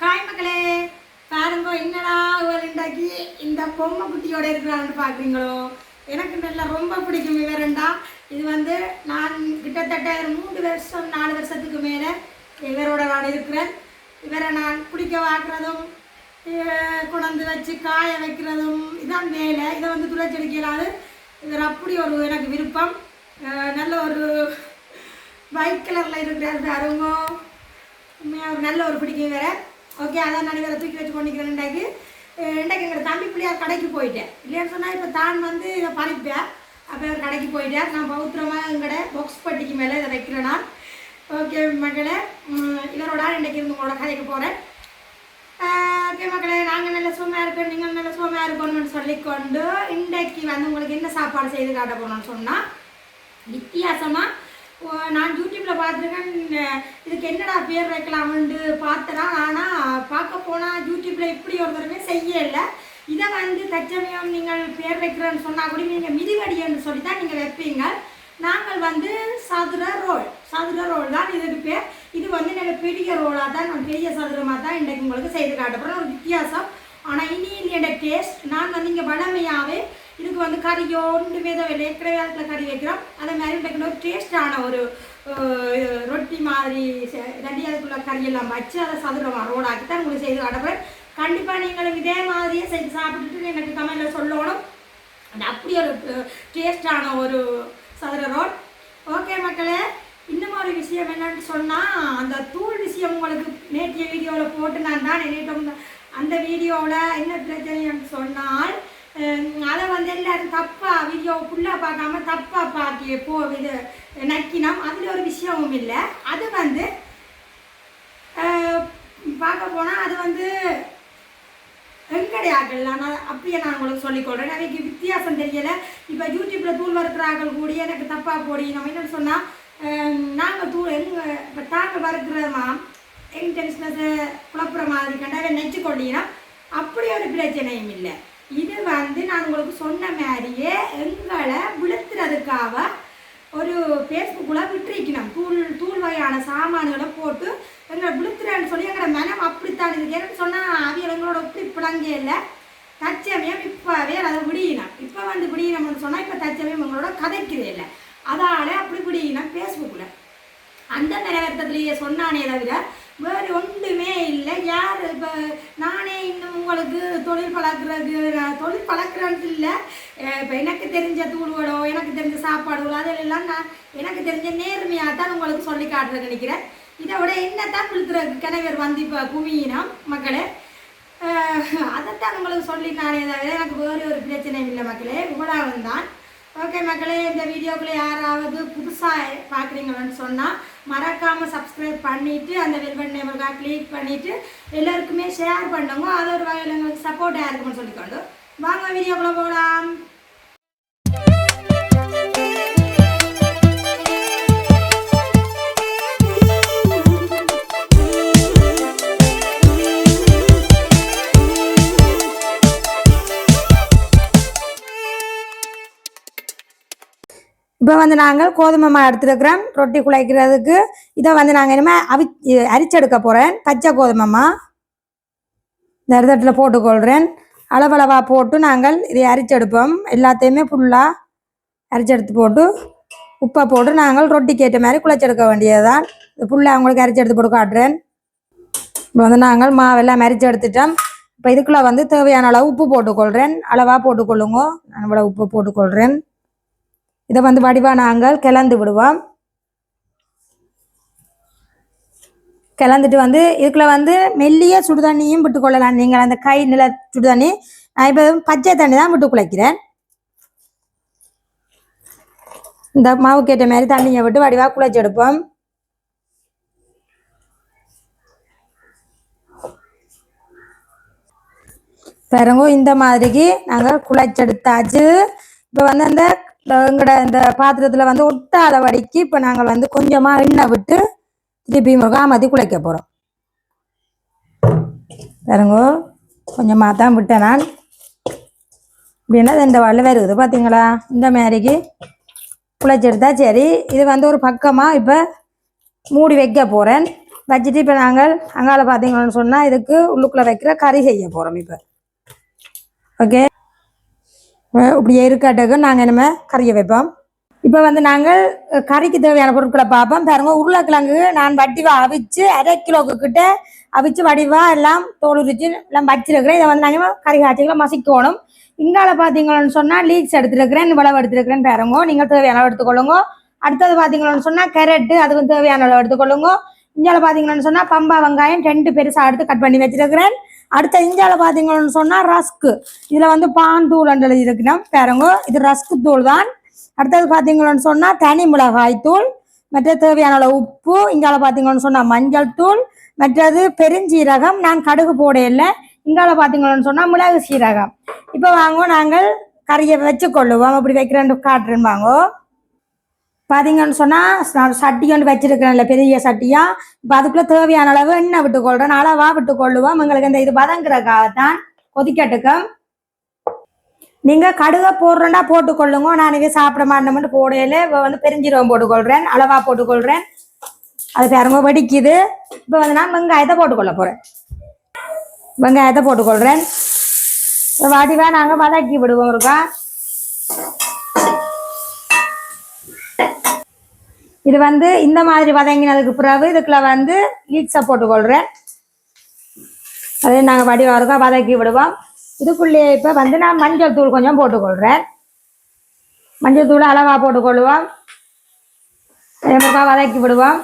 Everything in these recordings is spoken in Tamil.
காய் மக்களே பாருங்க என்னடா இவர் இந்த பொம்மை குட்டியோட இருக்கிறான்னு பார்க்குறீங்களோ எனக்கு நல்லா ரொம்ப பிடிக்கும் இவரண்டா இது வந்து நான் கிட்டத்தட்ட மூன்று வருஷம் நாலு வருஷத்துக்கு மேலே இவரோட நான் இருக்கிறேன். இவரை நான் குடிக்க வாக்குறதும் கொண்டு வச்சு காய வைக்கிறதும் இதான் வேலை. இதை வந்து துளைச்சி அடிக்கலாது. இவர் அப்படி ஒரு எனக்கு விருப்பம். நல்ல ஒரு ஒயிட் கலரில் இருக்கிறார் பாருங்க. உண்மையாக நல்ல ஒரு பிடிக்கும் வேறு ஓகே அதான் நான் இவரை தூக்கி வச்சு பண்ணிக்கிறேன் இன்றைக்கு. இன்றைக்கு எங்கள் தம்பி பிள்ளையார் கடைக்கு போயிட்டேன் இல்லைன்னு சொன்னால் இப்போ தான் வந்து இதை பறிப்பேன் அப்போ இவர் கடைக்கு போயிட்டார். நான் பௌத்திரமாக எங்கட பாக்ஸ் பட்டிக்கு மேலே இதை வைக்கிறேன் நான் ஓகே மக்களே இவரோட இன்றைக்கு இருந்து உங்களோட கதைக்கு போகிறேன் ஓகே மக்களே நாங்கள் நல்ல சும்மா இருக்கோம் நீங்கள் நல்ல சும்மா இருக்கணும்னு சொல்லிக்கொண்டு இன்றைக்கு வந்து உங்களுக்கு என்ன சாப்பாடு செய்து காட்ட போகணும்னு சொன்னால் வித்தியாசமாக நான் யூடியூப்பில் பார்த்துருக்கேன். இதுக்கு என்னடா பேர் வைக்கலாம்னு பார்த்தேனா ஆனால் பார்க்க போனால் யூடியூப்பில் இப்படி ஒருத்தருமே செய்யலை. இதை வந்து தச்சமயம் நீங்கள் பேர் வைக்கிறேன்னு சொன்னால் கூட நீங்கள் மிதிவடின்னு சொல்லி தான் நீங்கள் வைப்பீங்க. நாங்கள் வந்து சதுர ரோல் சதுர ரோல் தான் இதுக்கு பேர் இது வந்து எனக்கு பெரிய ரோலாக தான் நான் பெரிய சதுரமாக தான் இன்றைக்கு உங்களுக்கு செய்து காட்ட ஒரு வித்தியாசம். ஆனால் இனி என்னோட டேஸ்ட் நான் வந்து இங்கே வளமையாகவே இதுக்கு வந்து கறியோ ஒன்றுமே வித இல்லை. ஏற்கனவே அதில் கறி வைக்கிறோம். அதே மாதிரி இன்றைக்கு ஒரு டேஸ்டான ஒரு ரொட்டி மாதிரி செ- ரெண்டி அதுக்குள்ள கறியெல்லாம் வச்சு அதை சதுரமாக ரோடாக்கி தான் உங்களுக்கு செய்து காட்டுறேன். கண்டிப்பாக நீங்களும் இதே மாதிரியே செஞ்சு சாப்பிட்டுட்டு எனக்கு கமெண்டில் சொல்லணும். அப்படி ஒரு டேஸ்டான ஒரு சதுர ரோட் ஓகே மக்களே இன்னும் ஒரு விஷயம் என்னன்னு சொன்னால் அந்த தூள் விஷயம் உங்களுக்கு நேற்றைய வீடியோவில் போட்டு நான் தான் நினைட்டோம் அந்த வீடியோவில் என்ன பிரச்சனைன்னு சொன்னால் அதை வந்து எல்லாரும் தப்பாக வீடியோ ஃபுல்லாக பார்க்காம தப்பாக பார்க்க போ இது நக்கினோம். அதில் ஒரு விஷயமும் இல்லை. அது வந்து பார்க்க போனால் அது வந்து எங்கடைய ஆக்கள் நான் அப்படியே நான் உங்களுக்கு சொல்லிக்கொள்கிறேன் எனக்கு வித்தியாசம் தெரியலை. இப்போ யூடியூப்பில் தூள் வறுக்கிற ஆக்கள் கூடி எனக்கு தப்பாக போடி. நம்ம என்னென்னு சொன்னால் நாங்கள் தூள் எங்கள் இப்போ தாங்கள் வறுக்கிறோமா எங்கள் பிஸ்னஸை குழப்புற மாதிரி கண்டாவே நெச்சு கொள்ளினா அப்படி ஒரு பிரச்சனையும் இல்லை. இது வந்து நான் உங்களுக்கு சொன்ன மாதிரியே எங்களை விழுத்துறதுக்காக ஒரு ஃபேஸ்புக்கில் விட்டுருக்கணும். தூள் தூள் வகையான சாமான்களை போட்டு எங்களை விழுத்துறேன்னு சொல்லி எங்களோட மனம் அப்படித்தான் இருக்கேன்னு சொன்னால் அவியல் எங்களோட ஒப்பி பிளங்கே இல்லை. தச்சமயம் இப்போவே அதை விடியினம் இப்போ வந்து விடியினம்னு சொன்னால் இப்போ தச்சமயம் எங்களோட கதைக்கிறதே இல்லை. அதால் அப்படி விடியினம் ஃபேஸ்புக்கில் அந்த நிலவரத்திலேயே சொன்னானே தவிர வேறு ஒன்றுமே இல்லை. யார் இப்போ நானே இன்னும் உங்களுக்கு தொழில் பழக்கிறது நான் தொழில் பழக்கிறேன்ட்டு இல்லை. இப்போ எனக்கு தெரிஞ்ச தூள்களோ எனக்கு தெரிஞ்ச சாப்பாடுகளோ அதெல்லாம் நான் எனக்கு தெரிஞ்ச நேர்மையாக தான் உங்களுக்கு சொல்லி காட்டுறது நினைக்கிறேன். இதை விட என்னத்தான் விழுத்துற கிணவர் வந்து இப்போ குவியினம் மக்களே. அதைத்தான் உங்களுக்கு சொல்லி நானே தவிர எனக்கு வேறு ஒரு பிரச்சனையும் இல்லை மக்களே. இவ்வளவு தான் ஓகே மக்களே இந்த வீடியோக்குள்ளே யாராவது புதுசாக பார்க்குறீங்கன்னு சொன்னால் மறக்காமல் சப்ஸ்கிரைப் பண்ணிவிட்டு அந்த வெல்வெட் நேபர்காக கிளிக் பண்ணிவிட்டு எல்லாருக்குமே ஷேர் பண்ணுங்க. அது ஒரு வகையில் எங்களுக்கு சப்போர்ட்டாக இருக்கும்னு சொல்லிக்கொண்டு. வாங்க வீடியோக்குள்ளே போகலாம் இப்போ வந்து நாங்கள் கோதுமை மாவு எடுத்துருக்கிறோம். ரொட்டி குழைக்கிறதுக்கு. இதை வந்து நாங்கள் இனிமேல் அவி அரிச்செடுக்க போகிறேன் பச்சை கோதுமை மா. இந்த இடத்துல போட்டுக்கொள்கிறேன் அளவளவாக போட்டு நாங்கள் இதை அரிச்செடுப்போம். எல்லாத்தையுமே ஃபுல்லாக அரிச்செடுத்து போட்டு உப்பை போட்டு நாங்கள் ரொட்டிக்கு ஏற்ற மாதிரி குழைச்செடுக்க வேண்டியதுதான். இது ஃபுல்லாக அவங்களுக்கு அரிச்செடுத்து போட்டு காட்டுறேன். இப்போ வந்து நாங்கள் மாவெல்லாம் அரிச்சு எடுத்துட்டோம் இப்போ இதுக்குள்ளே வந்து தேவையான அளவு உப்பு போட்டுக்கொள்கிறேன் அளவாக போட்டுக்கொள்ளுங்க. நான் இவ்வளோ உப்பு போட்டுக்கொள்கிறேன் இதை வந்து வடிவா நாங்கள் கிளந்து விடுவோம். கிளந்துட்டு வந்து இதுக்குள்ள வந்து மெல்லிய சுடுதண்ணியும் விட்டு கொள்ளலாம். நீங்கள் அந்த கை நில சுடுதண்ணி நான் இப்போ பச்சை தண்ணி தான் விட்டு குழைக்கிறேன் இந்த மாவுக்கு ஏற்ற மாதிரி தண்ணியை விட்டு வடிவாக குழைச்சி எடுப்போம். பிறகு இந்த மாதிரிக்கு நாங்கள் குழைச்செடுத்தாச்சு இப்போ வந்து அந்த எங்களோட இந்த பாத்திரத்தில் வந்து ஒட்டாத வடிக்கு இப்போ நாங்கள் வந்து கொஞ்சமாக எண்ணெய் விட்டு திருப்பி முகாமதி குழைக்க போகிறோம் பாருங்கோ கொஞ்சமாக தான் விட்டேன் நான். அப்படின்னா இந்த வல்ல இருக்குது பார்த்தீங்களா இந்த மாதிரிக்கு குழைச்செடுத்தா சரி. இது வந்து ஒரு பக்கமாக இப்போ மூடி வைக்க போகிறேன் வச்சுட்டு இப்போ நாங்கள் அங்கால பார்த்தீங்கன்னு சொன்னால் இதுக்கு உள்ளுக்குள்ளே வைக்கிற கறி செய்ய போகிறோம் இப்போ. ஓகே? இப்படியே இருக்காட்டுக்கு நாங்கள் இனிமேல் கறியை வைப்போம். இப்போ வந்து நாங்கள் கறிக்கு தேவையான பொருட்களை பார்ப்போம். பாருங்க உருளைக்கிழங்கு நான் வடிவாக அவிச்சு அரை கிலோக்கு கிட்ட அவிச்சு வடிவா எல்லாம் தோல் உரிச்சு எல்லாம் வச்சிருக்கிறேன். இதை வந்து நாங்கள் கறி காய்ச்சிக்கலாம் மசிக்கணும். இங்கால பார்த்தீங்கன்னு சொன்னால் லீக்ஸ் எடுத்துருக்கிறேன் இவ்வளவு எடுத்துருக்கிறேன் பாருங்க. நீங்கள் தேவையான அளவு எடுத்துக்கொள்ளுங்க. அடுத்தது பார்த்தீங்கன்னு சொன்னால் கேரட்டு அதுக்கு தேவையான அளவு எடுத்துக்கொள்ளுங்க. இங்கால பார்த்தீங்கன்னு சொன்னால் பம்பா வெங்காயம் ரெண்டு பெருசாக எடுத்து கட் பண்ணி வச்சிருக்கிறேன். அடுத்த இந்தியாவில் பார்த்தீங்கன்னு சொன்னால் ரஸ்க்கு இதில் வந்து பான் தூள் எழுதி இருக்குன்னா பாருங்க இது ரஸ்க்கு தூள் தான். அடுத்தது பார்த்தீங்கன்னு சொன்னால் தனி மிளகாய் தூள் மற்ற தேவையான அளவு உப்பு இங்கால பார்த்தீங்கன்னு சொன்னால் மஞ்சள் தூள் மற்றது பெருஞ்சீரகம். நான் கடுகு போடையில இங்கால பார்த்தீங்கன்னு சொன்னால் மிளகு சீரகம். இப்போ வாங்க நாங்கள் கறியை வச்சு கொள்ளுவோம் அப்படி வைக்கிறேன் காட்டுறேன் வாங்கோ. பார்த்தீங்கன்னு சொன்னால் நான் சட்டி கொண்டு வச்சிருக்கிறேன்ல பெரிய சட்டியாக இப்போ அதுக்குள்ளே தேவையான அளவு எண்ணெய் விட்டுக்கொள்கிறேன் அளவாக விட்டுக்கொள்ளுவோம் எங்களுக்கு இந்த இது வதங்குறதுக்காகத்தான் கொதிக்கட்டுக்கும். நீங்கள் கடுகை போடுறேன்டா போட்டுக்கொள்ளுங்க நான் இங்கே சாப்பிட மாட்டோம்னு போடையில இப்போ வந்து பெருஞ்சீரகம் போட்டுக்கொள்கிறேன் அளவாக போட்டுக்கொள்கிறேன் அது பாருங்க வெடிக்குது. இப்போ வந்து நான் வெங்காயத்தை போட்டுக்கொள்ள போகிறேன் வெங்காயத்தை போட்டுக்கொள்கிறேன் வடிவாக நாங்கள் வதக்கி விடுவோம் இருக்கா இது வந்து இந்த மாதிரி வதங்கினதுக்கு பிறகு இதுக்குள்ள வந்து லீக்ஸை போட்டுக்கொள்கிறேன் அதே நாங்கள் வடிவா வதக்கி விடுவோம். இதுக்குள்ளேயே இப்போ வந்து நான் மஞ்சள் தூள் கொஞ்சம் போட்டுக்கொள்கிறேன் மஞ்சள் தூள் அளவாக போட்டுக்கொள்ளுவோம் அதே மாதிரி வதக்கி விடுவோம்.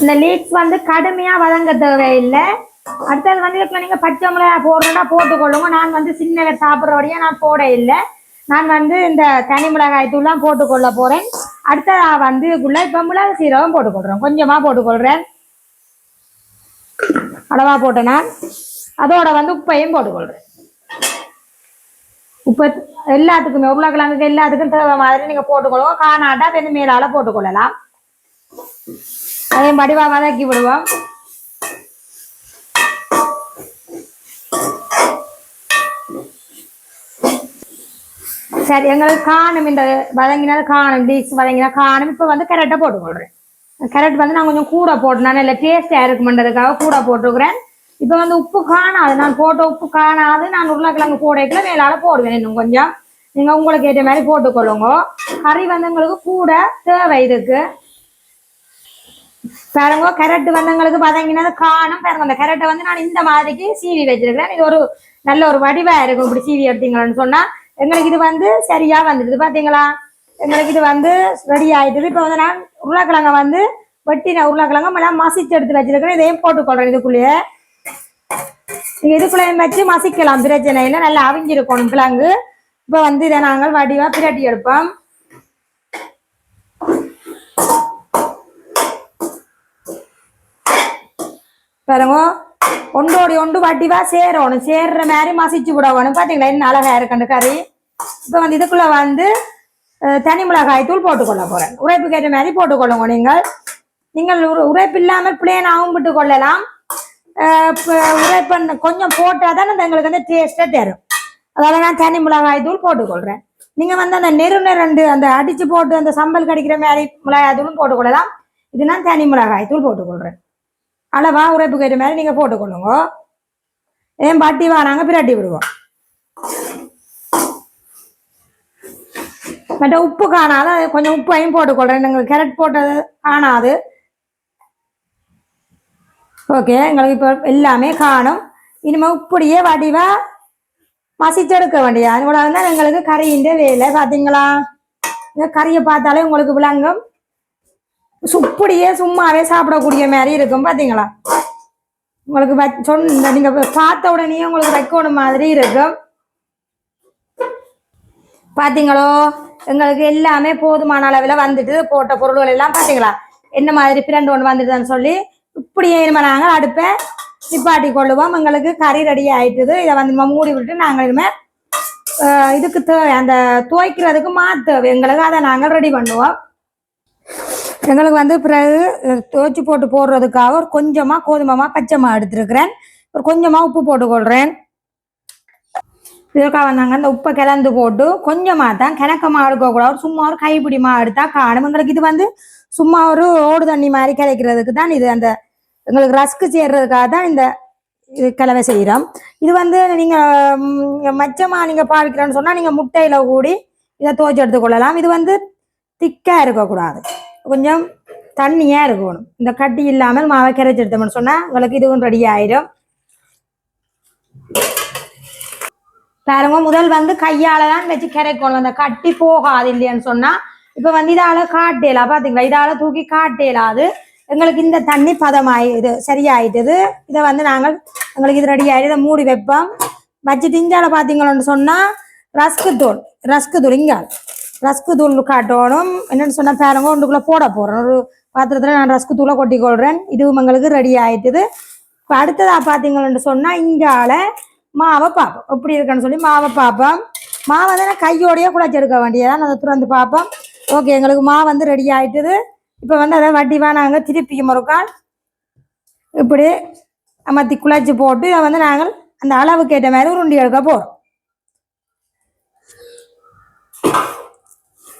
இந்த லீக்ஸ் வந்து கடுமையாக வதங்க தேவையில்லை. அடுத்தது வந்து இதுக்குள்ள நீங்கள் பச்சை மிளகா போடுறேன்னா போட்டுக்கொள்ளுங்க. நான் வந்து சின்ன சாப்பிட்றபடியாக நான் போட இல்லை நான் வந்து இந்த தனி மிளகாய் தூள்லாம் போட்டுக்கொள்ள போகிறேன் அடுத்ததா வந்து இதுக்குள்ள இப்போ மிளகு சீரகம் போட்டுக்கொள்கிறேன் கொஞ்சமாக போட்டுக்கொள்கிறேன் அளவா போட்டேன்னா நான். அதோட வந்து உப்பையும் போட்டுக்கொள்கிறேன் உப்பு எல்லாத்துக்குமே உருளைக்கிழங்குக்கு எல்லாத்துக்கும் தேவை மாதிரி நீங்கள் போட்டுக்கொள்வோம் காணாட்டா பெருந்து மேலால போட்டுக்கொள்ளலாம் அதே மடிவாக வதக்கி விடுவோம். சரி எங்களுக்கு காணும் இந்த வதங்கினால் காணும் டீஸ் வதங்கினா காணும் இப்போ வந்து கேரட்டை போட்டுக்கொள்கிறேன் கேரட் வந்து நான் கொஞ்சம் கூட போட்டேன் இல்லை டேஸ்டாக இருக்குமென்றதுக்காக கூட போட்டுருக்குறேன் இப்போ வந்து உப்பு காணாது நான் போட்ட உப்பு காணாது நான் உருளைக்கிழங்கு போடைக்குள்ள மேலால போடுவேன் இன்னும் கொஞ்சம் நீங்கள் உங்களுக்கு ஏற்ற மாதிரி போட்டுக்கொள்ளுங்க கறி வந்து எங்களுக்கு கூட தேவை இதுக்கு பாருங்க கேரட் வந்து எங்களுக்கு வதங்கினது காணும் பாருங்க அந்த கேரட்டை வந்து நான் இந்த மாதிரிக்கு சீவி வச்சிருக்கிறேன் இது ஒரு நல்ல ஒரு வடிவா இருக்கும் இப்படி சீவி எடுத்தீங்கன்னு சொன்னா எங்களுக்கு இது வந்து சரியா வந்துடுது பாத்தீங்களா? எங்களுக்கு இது வந்து ரெடி ஆயிட்டுது. இப்போ வந்து நான் உருளைக்கிழங்க வந்து வெட்டின உருளைக்கிழங்க நான் மசிச்சு எடுத்து வச்சிருக்கிறேன். இதையும் போட்டுக்கொள்றேன் இதுக்குள்ளேயே. நீங்க இதுக்குள்ளேயும் வச்சு மசிக்கலாம். பிரச்சனை இல்லை. நல்லா அவிஞ்சிருக்கணும் கிழங்கு. இப்போ வந்து இதை நாங்கள் வடிவா பிரட்டி எடுப்போம். பாருங்க. ஒன்றோடி ஒன்று வட்டிவா சேரணும். சேர்ற மாதிரி மசிச்சு விடணும். பார்த்தீங்களா என்ன அழகா இருக்கண்டு கறி. இப்போ வந்து இதுக்குள்ள வந்து தனி மிளகாய் தூள் போட்டுக்கொள்ள போறேன். உரைப்புக்கு ஏற்ற மாதிரி போட்டுக்கொள்ளுங்க நீங்கள். நீங்கள் உர- உரைப்பு இல்லாமல் பிளேனாகவும் விட்டு கொள்ளலாம். உரைப்பண்ண கொஞ்சம் போட்டால் தான் அந்த எங்களுக்கு வந்து டேஸ்ட்டாக தரும். அதால நான் தனி மிளகாய் தூள் போட்டுக்கொள்கிறேன் நீங்கள் வந்து அந்த நெரு ரெண்டு அந்த அடிச்சு போட்டு அந்த சம்பல் கடிக்கிற மாதிரி மிளகாய் தூளும் போட்டுக்கொள்ளலாம். இது நான் தனி மிளகாய் தூள் போட்டுக்கொள்கிறேன் அளவா உரைப்புக்கு ஏற்ற மாதிரி நீங்கள் போட்டுக்கொள்ளுங்க. ஏன் பாட்டி வாராங்க பிரட்டி விடுவோம். மற்ற உப்பு காணாது அது கொஞ்சம் உப்பையும் போட்டுக்கொள்கிறேன் எங்களுக்கு கேரட் போட்டது காணாது. ஓகே எங்களுக்கு இப்போ எல்லாமே காணும். இனிமேல் இப்படியே வடிவாக மசிச்செடுக்க வேண்டியது? அது கூட தான் எங்களுக்கு கறியின் வேலை பார்த்தீங்களா இந்த கறியை பார்த்தாலே உங்களுக்கு விளங்கும். சுப்படியே சும்மாவே சாப்பிடக்கூடிய மாதிரி இருக்கும் பார்த்தீங்களா உங்களுக்கு வச்- சொன்ன நீங்கள் பார்த்த உடனே உங்களுக்கு வைக்கணும் மாதிரி இருக்கும். பாத்தீங்களோ? எங்களுக்கு எல்லாமே போதுமான அளவில் வந்துட்டு போட்ட பொருள்கள் எல்லாம் பாத்தீங்களா? என்ன மாதிரி பிரண்டு ஒன்று வந்துட்டுதான்னு சொல்லி இப்படியே இனிமே நாங்கள் அடுப்பை நிப்பாட்டி கொள்ளுவோம். எங்களுக்கு கறி ரெடி ஆயிட்டுது. இதை வந்து நம்ம மூடி விட்டு நாங்கள் இனிமே இதுக்கு தேவை அந்த துவைக்கிறதுக்கு மாத்து எங்களுக்கு அதை நாங்கள் ரெடி பண்ணுவோம். எங்களுக்கு வந்து பிறகு துவைச்சி போட்டு போடுறதுக்காக ஒரு கொஞ்சமாக கோதுமமாக பச்சைமா எடுத்துருக்கிறேன். ஒரு கொஞ்சமாக உப்பு போட்டுக்கொள்கிறேன் இதுக்காக வந்தாங்க அந்த உப்பை கிளந்து போட்டு கொஞ்சமாக தான் கிணக்கமாக எடுக்கக்கூடாது சும்மா ஒரு கைப்பிடிமா எடுத்தா காணும் எங்களுக்கு இது வந்து சும்மா ஒரு ஓடு தண்ணி மாதிரி கிடைக்கிறதுக்கு தான் இது அந்த எங்களுக்கு ரஸ்க்கு சேர்றதுக்காக தான் இந்த இது கலவை செய்கிறோம் இது வந்து நீங்கள் மச்சமாக நீங்கள் பாவிக்கிறோன்னு சொன்னால் நீங்கள் முட்டையில் கூடி இதை துவைச்சு எடுத்துக்கொள்ளலாம் இது வந்து திக்காக இருக்கக்கூடாது கொஞ்சம் தண்ணியாக இருக்கணும் இந்த கட்டி இல்லாமல் மாவை கரைச்சி எடுத்தோம்னு சொன்னால் உங்களுக்கு இதுவும் ரெடி ஆயிடும் பாருங்க முதல் வந்து கையால தான் வச்சு கரைக்கணும் அந்த கட்டி போகாது இல்லையான்னு சொன்னா இப்ப வந்து இதால காட்டேலா பாத்தீங்களா? இதால தூக்கி காட்டேலாது எங்களுக்கு இந்த தண்ணி பதமாயி இது சரியாயிட்டது. இதை வந்து நாங்கள் எங்களுக்கு இது ரெடி ஆயிடுது இதை மூடி வைப்போம். வச்சு திஞ்சால பாத்தீங்களோன்னு சொன்னா ரஸ்கு தூள் ரஸ்கு தூள் இங்க. ரஸ்கு தூள் காட்டணும். என்னன்னு சொன்னா பாருங்க ஒன்றுக்குள்ள போட போறேன். ஒரு பாத்திரத்துல நான் ரஸ்கு தூளை கொட்டி கொள்றேன் இதுவும் எங்களுக்கு ரெடி ஆயிட்டுது. அடுத்ததா பாத்தீங்களோன்னு சொன்னா இங்கால மாவை பார்ப்போம். எப்படி இருக்குன்னு சொல்லி மாவை பார்ப்போம். மாவை வந்து நான் கையோடயே குழச்சி எடுக்க வேண்டியதான் அதை துறந்து பார்ப்போம். ஓகே எங்களுக்கு மாவு வந்து ரெடி ஆகிட்டுது இப்போ வந்து அதை வட்டிவா நாங்கள் திருப்பி முறுக்கால் இப்படி அமர்த்தி குழச்சி போட்டு இதை வந்து நாங்கள் அந்த அளவுக்கு ஏற்ற மாதிரி உருண்டி எடுக்க போகிறோம்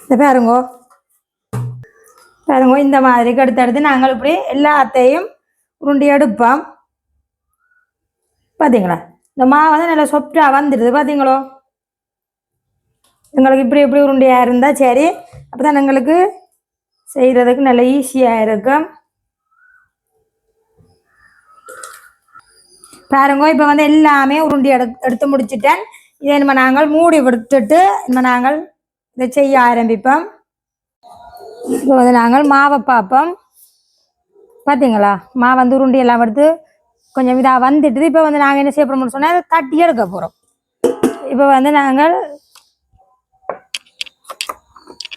இந்த பாருங்கோ. பாருங்கோ இந்த மாதிரி அடுத்தடுத்து நாங்கள் இப்படி எல்லாத்தையும் உருண்டி எடுப்போம். பார்த்தீங்களா இந்த மாவு வந்து நல்லா சொப்டாக வந்துடுது பார்த்தீங்களோ எங்களுக்கு இப்படி இப்படி உருண்டையாக இருந்தால் சரி. அப்போ தான் எங்களுக்கு செய்கிறதுக்கு நல்ல ஈஸியாக இருக்கும். பாருங்க இப்போ வந்து எல்லாமே உருண்டி எடு எடுத்து முடிச்சிட்டேன். இதை நம்ம நாங்கள் மூடி விட்டுட்டு நம்ம நாங்கள் இதை செய்ய ஆரம்பிப்போம். இப்போ வந்து நாங்கள் மாவை பார்ப்போம். பார்த்தீங்களா மாவு வந்து உருண்டி எல்லாம் எடுத்து கொஞ்சம் இதாக வந்துட்டு இப்போ வந்து நாங்கள் என்ன செய்ய போகிறோம்னு சொன்னால் தட்டி எடுக்க போகிறோம் இப்போ வந்து நாங்கள்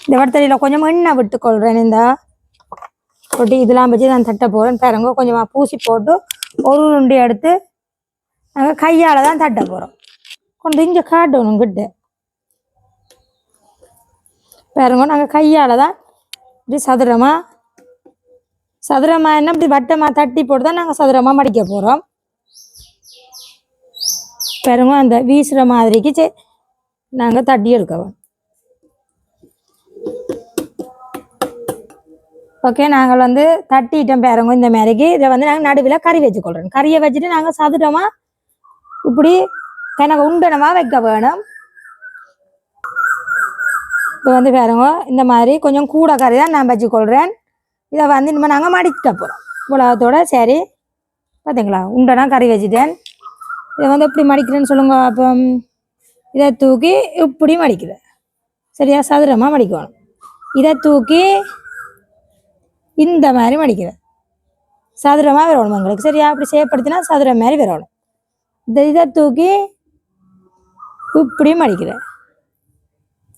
இந்த வடத்தடியில் கொஞ்சம் எண்ணெய் விட்டுக்கொள்கிறேன் இந்த கொட்டி இதெல்லாம் வச்சு நான் தட்ட போகிறேன் பாருங்க கொஞ்சமாக பூசி போட்டு ஒரு உருண்டி எடுத்து நாங்கள் கையால் தான் தட்ட போகிறோம் கொண்டு இங்கே காட்டணும் கிட்ட. பாருங்க நாங்கள் கையால் தான் இப்படி சதுரமாக சதுரமாக என்ன இப்படி வட்டமாக தட்டி போட்டு தான் நாங்கள் சதுரமாக மடிக்க போகிறோம் பெருங்க அந்த வீசுகிற மாதிரிக்கு சே நாங்கள் தட்டி எடுக்கவோம் ஓகே நாங்கள் வந்து தட்டிட்டோம் பேரங்க இந்த மாதிரிக்கு. இதை வந்து நாங்கள் நடுவில் கறி வச்சுக்கொள்றோம் கறியை வச்சுட்டு நாங்கள் சதுரமாக இப்படி கணக்கு உண்டனமாக வைக்க வேணும். இப்போ வந்து பாருங்க இந்த மாதிரி கொஞ்சம் கூட கறி தான் நான் வச்சுக்கொள்கிறேன் இதை வந்து இனிமேல் நாங்கள் மடிக்க போகிறோம் உலகத்தோட சரி பார்த்தீங்களா உண்டனா கறி வச்சுட்டேன். இதை வந்து எப்படி மடிக்கிறேன்னு சொல்லுங்க அப்போ இதை தூக்கி இப்படி மடிக்கிறேன். சரியா? சதுரமாக மடிக்கணும். இதை தூக்கி இந்த மாதிரி மடிக்கிறேன். சதுரமாக வரணும் எங்களுக்கு. சரியா? அப்படி செய்யப்படுத்தினா சதுரம் மாதிரி வரணும் இந்த இதை தூக்கி இப்படி மடிக்கிறேன்.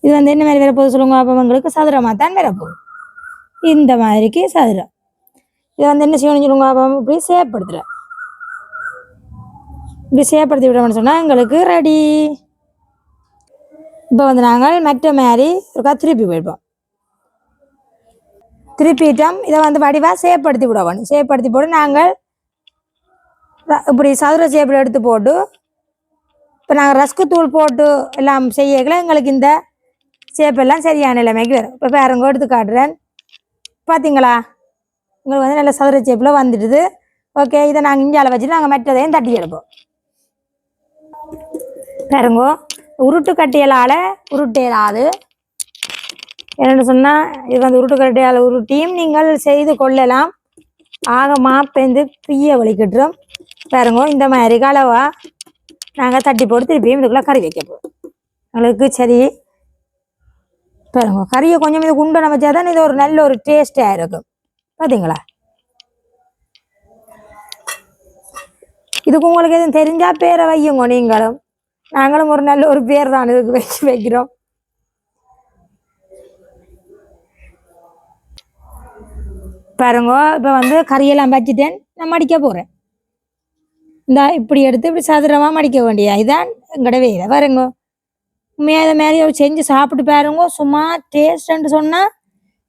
இது வந்து என்ன மாதிரி வரப்போகுது சொல்லுங்க அப்போ எங்களுக்கு சதுரமாக தான் வரப்போகுது. இந்த மாதிரிக்கு சதுரம் இதை வந்து என்ன செய்யணும் சொல்லுங்க அப்போ இப்படி சேப்படுத்துகிறேன் இப்படி சேப்படுத்தி விடணும்னு சொன்னால் எங்களுக்கு ரெடி இப்போ வந்து நாங்கள் மெட்ட மாதிரி ஒரு திருப்பி போயிடுவோம். திருப்பிட்டோம். இதை வந்து வடிவாக சேப்படுத்தி விடணும். சேப்படுத்தி போட்டு நாங்கள் இப்படி சதுர சேப்பில் எடுத்து போட்டு இப்போ நாங்கள் ரஸ்கு தூள் போட்டு எல்லாம் செய்யக்கல எங்களுக்கு இந்த சேப்பெல்லாம் சரியான நிலைமைக்கு வரும். இப்போ பேரங்க எடுத்து காட்டுறேன். பார்த்தீங்களா உங்களுக்கு வந்து நல்ல சதுர சேப்பில் வந்துடுது. ஓகே இதை நாங்கள் இஞ்சால வச்சுட்டு நாங்கள் மற்றதையும் தட்டி எடுப்போம். பாருங்கோ உருட்டு கட்டியலால் உருட்டேலாது என்னென்னு சொன்னால் இது வந்து உருட்டு கட்டியால் உருட்டியும் நீங்கள் செய்து கொள்ளலாம். ஆக மாப்பேந்து பிய வலிக்கிட்டுரும் பாருங்கோ இந்த மாதிரி கலவா நாங்கள் தட்டி போட்டு திருப்பியும் இதுக்குள்ளே கறி வைக்க போகிறோம் எங்களுக்கு சரி பாருங்க கறியை கொஞ்சம் இது குண்டனை வச்சா தான் இது ஒரு நல்ல ஒரு டேஸ்டாக இருக்கும். பார்த்தீங்களா இதுக்கு உங்களுக்கு எதுவும் தெரிஞ்சா பேரை வையுங்க நீங்களும். நாங்களும் ஒரு நல்ல ஒரு பேர் தான் இதுக்கு வச்சு வைக்கிறோம். பாருங்க இப்போ வந்து கறியெல்லாம் வச்சுட்டேன் நான் மடிக்க போகிறேன் இந்த இப்படி எடுத்து இப்படி சதுரமாக மடிக்க வேண்டிய இதான் எங்கட வேலை. பாருங்க உண்மையாக இதை மாதிரி ஒரு செஞ்சு சாப்பிட்டு பாருங்க. சும்மா டேஸ்ட்டுன்னு சொன்னால்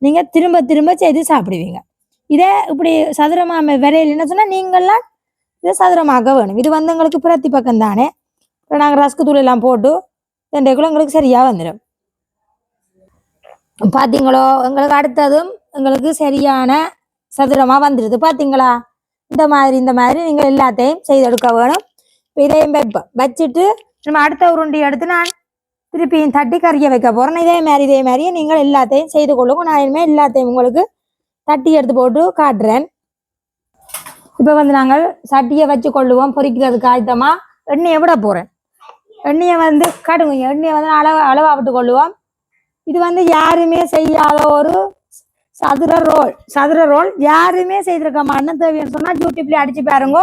நீங்கள் திரும்ப திரும்ப செய்து சாப்பிடுவீங்க. இதே இப்படி சதுரமாக விரையிலன்னு சொன்னால் நீங்கள்லாம் இதை சதுரமாக வேணும். இது வந்து எங்களுக்கு பிரத்தி பக்கம் தானே. இப்போ நாங்கள் ரஸ்க்கு தூள் எல்லாம் போட்டு ரெண்டு எங்களுக்கு சரியாக வந்துடும் பார்த்தீங்களோ எங்களுக்கு அடுத்ததும் எங்களுக்கு சரியான சதுரமாக வந்துடுது பார்த்தீங்களா இந்த மாதிரி இந்த மாதிரி நீங்கள் எல்லாத்தையும் செய்தெடுக்க வேணும். இப்போ இதையும் வைப்பேன் வச்சுட்டு நம்ம அடுத்த உருண்டி எடுத்து நான் திருப்பியும் தட்டி கறிய வைக்க போகிறேன் இதே மாதிரி இதே மாதிரியே நீங்கள் எல்லாத்தையும் செய்து கொள்ளுங்க. நான் இனிமேல் எல்லாத்தையும் உங்களுக்கு தட்டி எடுத்து போட்டு காட்டுறேன். இப்போ வந்து நாங்கள் சட்டியை வச்சு கொள்ளுவோம். பொறிக்கிறதுக்கு ஆயத்தமாக எண்ணெயை விட போகிறேன் எண்ணெயை வந்து கடுங்க எண்ணெயை வந்து அளவு அளவாக விட்டு கொள்ளுவோம். இது வந்து யாருமே செய்யாத ஒரு சதுர ரோல். சதுர ரோல் யாருமே செய்திருக்க மாட்டேன்னு தேவைன்னு சொன்னால் யூடியூப்லேயே அடிச்சு பாருங்க.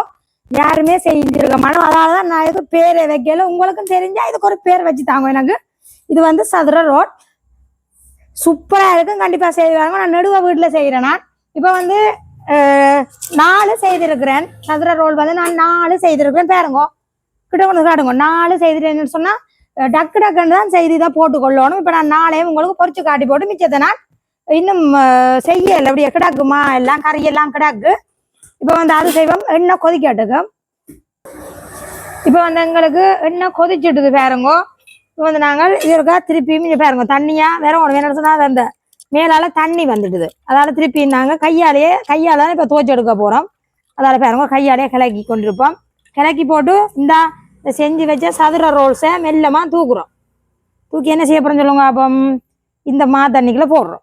யாருமே செஞ்சிருக்க மாட்டோம் அதனால தான் நான் எதுவும் பேர் வைக்கல. உங்களுக்கும் தெரிஞ்சா இதுக்கு ஒரு பேர் வச்சு தாங்க எனக்கு. இது வந்து சதுர ரோட். சூப்பராக இருக்கும். கண்டிப்பாக செய்வாங்க. நான் நடுவ வீட்டில் செய்கிறேன் நான். இப்போ வந்து நாலு செய்திருக்கிறேன். சதுர ரோல் வந்து நான் நாலு செய்திருக்கிறேன். பேருங்கோ. கிட்ட கொண்டு காட்டுங்க. நாலு செய்திருக்கேன்னு சொன்னால் டக்கு டக்குன்னு தான் செய்தி தான் போட்டு கொள்ளணும் இப்போ நான் நாளே உங்களுக்கு பொறிச்சு காட்டி போட்டு மிச்சத்தை நான் இன்னும் செய்யலை செய்யல. அப்படியே கிடக்குமா? எல்லாம் கறியெல்லாம் கிடக்கு. இப்போ வந்து அது செய்வோம். எண்ணெய் கொதிக்கட்டுக்கும் இப்போ வந்து எங்களுக்கு எண்ணெய் கொதிச்சுட்டுது பாருங்க. இப்போ வந்து நாங்கள் இதற்கா திருப்பியும் இங்கே பாருங்க. தண்ணியாக வேற ஒன்று வேணும் சொன்னால் அந்த மேலால தண்ணி வந்துடுது அதால திருப்பி நாங்கள் கையாலேயே கையால் தான் இப்போ துவச்சி எடுக்க போகிறோம் அதால் பாருங்க கையாலேயே கிளக்கி கொண்டிருப்போம். கிளக்கி போட்டு இந்த செஞ்சு வச்ச சதுர ரோல்ஸை மெல்லமாக தூக்குறோம். தூக்கி என்ன செய்ய போகிறோம் சொல்லுங்க அப்போ இந்த மா தண்ணிக்குள்ளே போடுறோம்.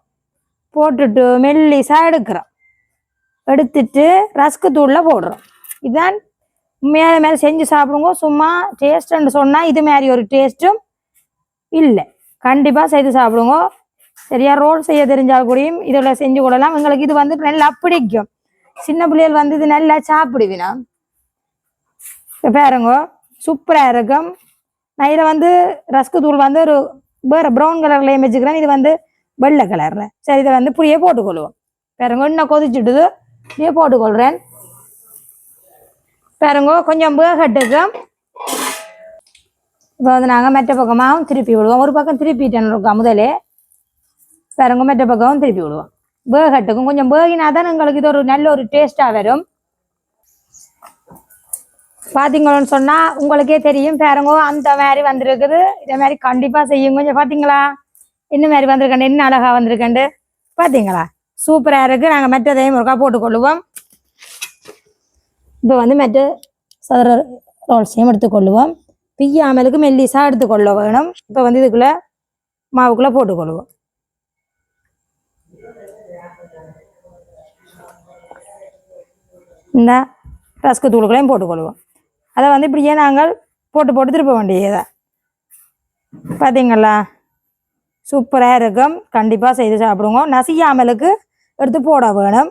போட்டுட்டு மெல்லிசா எடுக்கிறோம். எடுத்துட்டு ரஸ்க்கு தூளில் போடுறோம். இதுதான் மேலே மேலே செஞ்சு சாப்பிடுங்க. சும்மா டேஸ்ட்டுன்னு சொன்னால் இது மாதிரி ஒரு டேஸ்ட்டும் இல்லை. கண்டிப்பாக செய்து சாப்பிடுங்க. சரியா ரோல் செய்ய தெரிஞ்சால் கூடயும் இதில் செஞ்சு கொள்ளலாம். எங்களுக்கு இது வந்து நல்லா பிடிக்கும். சின்ன பிள்ளைகள் வந்து இது நல்லா சாப்பிடுவினா. இப்போ பாருங்க சூப்பராக இருக்கும். நான் இதில் வந்து ரஸ்க்கு தூள் வந்து ஒரு வேறு ப்ரௌன் கலரில் வச்சுக்கிறேன் இது வந்து வெள்ளை கலரில் சரி இதை வந்து புளியை போட்டுக்கொள்வோம். பாருங்க இன்னும் கொதிச்சுட்டுது. இப்படியே போட்டுக்கொள்கிறேன். பாருங்க கொஞ்சம் வேகட்டுக்கு. இப்போ வந்து நாங்கள் மெட்ட பக்கமாகவும் திருப்பி விடுவோம். ஒரு பக்கம் திருப்பிட்டேன்னு இருக்கோம் முதலே. பாருங்க மெட்ட பக்கமும் திருப்பி விடுவோம். வேகட்டுக்கும் கொஞ்சம் வேகினா தான் எங்களுக்கு இது ஒரு நல்ல ஒரு டேஸ்ட்டாக வரும். பார்த்தீங்களோன்னு சொன்னால் உங்களுக்கே தெரியும். பாருங்க அந்த மாதிரி வந்திருக்குது. இதே மாதிரி கண்டிப்பாக செய்யும் கொஞ்சம் பார்த்தீங்களா என்ன மாதிரி வந்திருக்கண்டு என்ன அழகாக வந்திருக்கண்டு பார்த்தீங்களா சூப்பராக இருக்குது நாங்கள் மெட்டதையும் ஒருக்கா போட்டுக்கொள்ளுவோம் இப்போ வந்து மெட்டு சதுர ரோல்ஸையும் எடுத்துக்கொள்ளுவோம் பிய்யாமலுக்கு மெல்லிசாக எடுத்துக்கொள்ள வேணும். இப்போ வந்து இதுக்குள்ளே மாவுக்குள்ளே போட்டுக்கொள்ளுவோம் இந்த ரஸ்க்கு தூளுக்களையும் போட்டுக்கொள்வோம் அதை வந்து இப்படியே நாங்கள் போட்டு போட்டு திருப்ப வேண்டியதா பார்த்தீங்களா சூப்பராக இருக்கும். கண்டிப்பாக செய்து சாப்பிடுவோம் நசியாமலுக்கு எடுத்து போட வேணும்.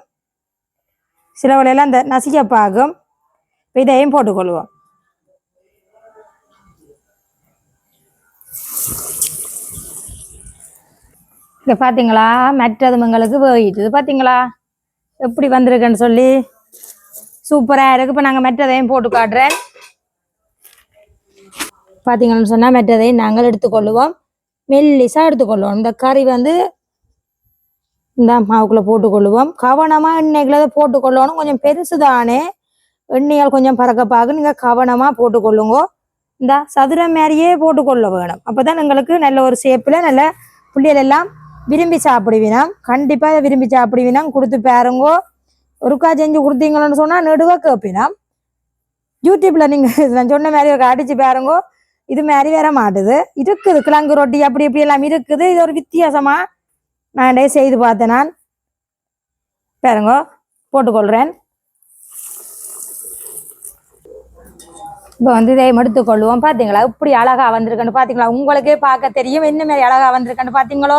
சில வேளையில் அந்த நசிக்க பாகும் இதையும் போட்டுக்கொள்வோம். இங்கே பார்த்தீங்களா? மற்றதுமங்களுக்கு எங்களுக்கு பார்த்தீங்களா? எப்படி வந்திருக்குன்னு சொல்லி? சூப்பராக இருக்குது இப்போ நாங்கள் மற்றதையும் போட்டு காட்டுறேன். பார்த்தீங்கன்னு சொன்னால் மற்றதையும் நாங்கள் எடுத்துக்கொள்ளுவோம் மெல்லிசாக எடுத்துக்கொள்ளுவோம் இந்த கறி வந்து இந்த மாவுக்குள்ளே போட்டுக்கொள்ளுவோம். கவனமாக எண்ணெய்களை அதை போட்டுக்கொள்ளணும். கொஞ்சம் பெருசு தானே எண்ணெயால் கொஞ்சம் பறக்க பார்க்க நீங்கள் கவனமாக போட்டுக்கொள்ளுங்க. இந்த சதுரம் மாதிரியே போட்டுக்கொள்ள வேணும். அப்போ தான் எங்களுக்கு நல்ல ஒரு ஷேப்பில் நல்ல புள்ளிகள் எல்லாம் விரும்பி சாப்பிடுவீனாம் கண்டிப்பாக விரும்பி சாப்பிடுவீனா கொடுத்து பாருங்கோ. ஒருக்கா செஞ்சு கொடுத்தீங்கன்னு சொன்னால் நெடுவாக கேட்பினாம் யூடியூப்பில் நீங்கள் நான் சொன்ன மாதிரி ஒரு அடிச்சு பாருங்கோ. இது மாதிரி வேற மாட்டுது. இருக்குது. கிழங்கு ரொட்டி அப்படி இப்படி எல்லாம் இருக்குது. இது ஒரு வித்தியாசமாக நான் டே செய்து பார்த்தேன் நான் பாருங்கோ போட்டுக்கொள்கிறேன் இப்போ வந்து இதை எடுத்துக்கொள்வோம். பார்த்தீங்களா இப்படி அழகா வந்திருக்குன்னு பார்த்தீங்களா உங்களுக்கே பார்க்க தெரியும். என்ன மாதிரி அழகா வந்திருக்குன்னு பார்த்தீங்களோ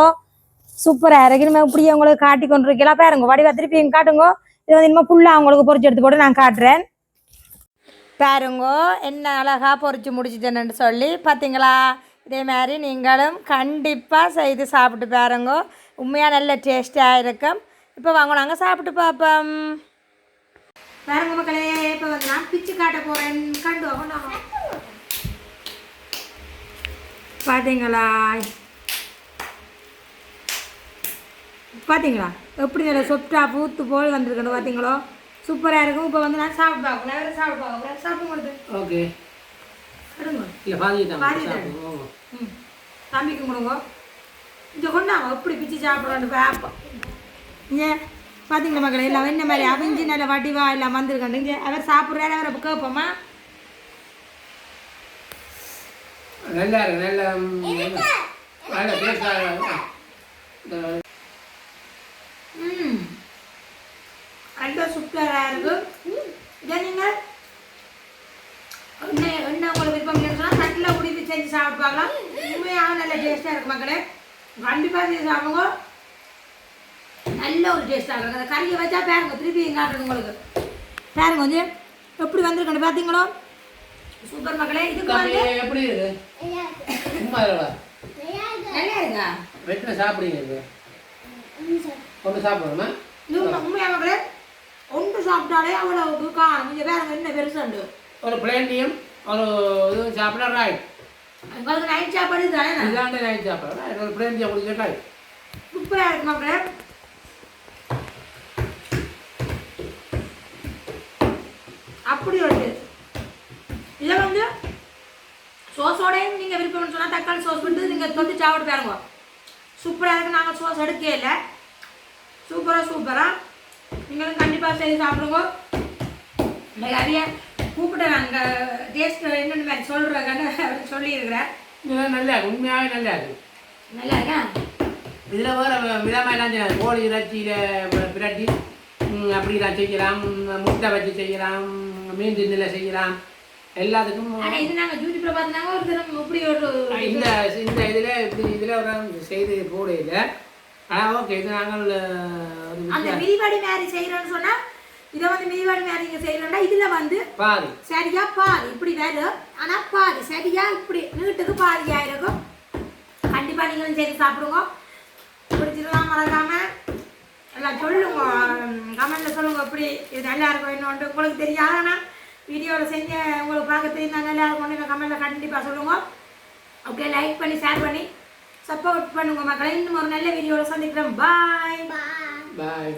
சூப்பராக இருக்கு. நம்ம இப்படியே உங்களுக்கு காட்டி கொண்டு இருக்கலாம் பாருங்க வடிவா திருப்பி காட்டுங்க. இது வந்து இனிமேல் ஃபுல்லாக உங்களுக்கு பொறிச்சு எடுத்து போட்டு நான் காட்டுறேன். பாருங்கோ என்ன அழகா பொறிச்சு முடிச்சிட்டேன்னு சொல்லி பார்த்தீங்களா இதே மாதிரி நீங்களும் கண்டிப்பாக செய்து சாப்பிட்டு பாருங்க. உண்மையாக நல்ல டேஸ்டாக இருக்கும். இப்போ வாங்க நாங்கள் சாப்பிட்டு பார்ப்போம் பாருங்க மக்களே இப்போ வந்து நான் பிச்சு காட்ட போகிறேன் கண்டு வாங்க பார்த்தீங்களா பார்த்தீங்களா எப்படி நல்ல சொப்டா பூத்து போல் வந்திருக்கணும் பார்த்தீங்களோ சூப்பராக இருக்கும். இப்போ வந்து நான் சாப்பிட்டு பார்க்கணும் வேறு சாப்பிட்டு பார்க்கணும் சாப்பிடும் பொழுது ஓகே இல்லை பாதி. ம். தம்பிக்கு கொடுங்க இங்கே கொண்டாங்க எப்படி பிச்சு சாப்பிடணும்னு பார்ப்போம் இங்கே பார்த்தீங்களா மக்களை? எல்லாம் என்ன மாதிரி அவிஞ்சு நல்ல வடிவா எல்லாம் வந்திருக்காண்டு இங்கே அவர் சாப்பிட்றாரு அவரை கேட்போமா? நல்லா இருக்கு நல்ல ம், நல்ல சூப்பராக இருக்கு. இதை நீங்கள் செஞ்சு சாப்பிட்டு பார்க்கலாம் உண்மையாக நல்ல டேஸ்ட்டாக இருக்கு மக்களே. கண்டிப்பாக செஞ்சு சாப்பிடுங்க. நல்ல ஒரு டேஸ்ட்டாக இருக்கும் அந்த கறியை வச்சா பாருங்க திருப்பி காட்டுறது உங்களுக்கு. பாருங்க கொஞ்சம் எப்படி வந்திருக்கணும் பார்த்தீங்களோ சூப்பர் மக்களே இதுக்கு வந்து எப்படி இருக்கு? சும்மா இல்லைடா நல்லா இருக்கா? வெட்டின சாப்பிடுங்க இது. ஒன்று சாப்பிடணுமா? இது உண்மை- உண்மையா மக்களே? ஒன்று சாப்பிட்டாலே அவ்வளோ காணும் இங்கே பாருங்க என்ன பெருசாண்டு ஒரு பிளேண்டியும் ஒரு இது சாப்பிட ராய் உங்களுக்கு நைட் சாப்பாடு தானே? இதாண்ட நைட் சாப்பிட ஒரு பிளேண்டியை குடிக்க ராய் சூப்பராக இருக்கு மக்களே அப்படி taste. இதை வந்து சோஸோடையும் நீங்கள் விருப்பம்னு சொன்னால் தக்காளி சோஸ் வந்து நீங்கள் தொட்டு சாப்பிட்டு பாருங்க. சூப்பராக இருக்கு நாங்கள் சோஸ் எடுக்கவே இல்லை. சூப்பராக சூப்பராக நீங்களும் கண்டிப்பாக செய்து சாப்பிடுங்க. நிறைய கூப்பிட்டு நாங்கள் டேஸ்ட் என்னென்ன மாதிரி சொல்கிறேன்னு சொல்லியிருக்கிறேன் இதெல்லாம் நல்லா இருக்கு உண்மையாகவே நல்லா இருக்கு நல்லா இருக்கா இதில் வேறு விதமாயெல்லாம் செய்யலாம் கோழி இறைச்சியில் பிரட்டி அப்படிலாம் செய்யலாம். முட்டை வச்சு செய்யலாம். மீன் திண்ணில் செய்யலாம். எல்லாத்துக்கும் இந்த இந்த இதில் இப்படி இதில் ஒரு செய்து போடையில் ஆனால் ஓகே இது நாங்கள் அந்த மிதிவாடி மாதிரி செய்யறோம்னு சொன்னா இதை வந்து மிதிவாடி மாதிரி நீங்க செய்யறோம்னா இதுல வந்து பாதி சரியா பாதி இப்படி வரும் ஆனா பாதி சரியா இப்படி நீட்டுக்கு பாதி ஆயிருக்கும். கண்டிப்பா நீங்களும் சரி சாப்பிடுங்க. பிடிச்சிருந்தா மறக்காம. எல்லாம் சொல்லுங்க. கமெண்ட்ல சொல்லுங்க எப்படி இது நல்லா இருக்கும் இன்னொன்று உங்களுக்கு தெரியாது ஆனா வீடியோவில் செஞ்ச உங்களுக்கு பார்க்க தெரியுதா நல்லா இருக்கும்னு கமெண்ட்ல கண்டிப்பா சொல்லுங்க. ஓகே லைக் பண்ணி ஷேர் பண்ணி சப்போர்ட் பண்ணுங்க மக்களை. இன்னும் ஒரு நல்ல வீடியோவில் சந்திக்கிறேன் பாய் பாய்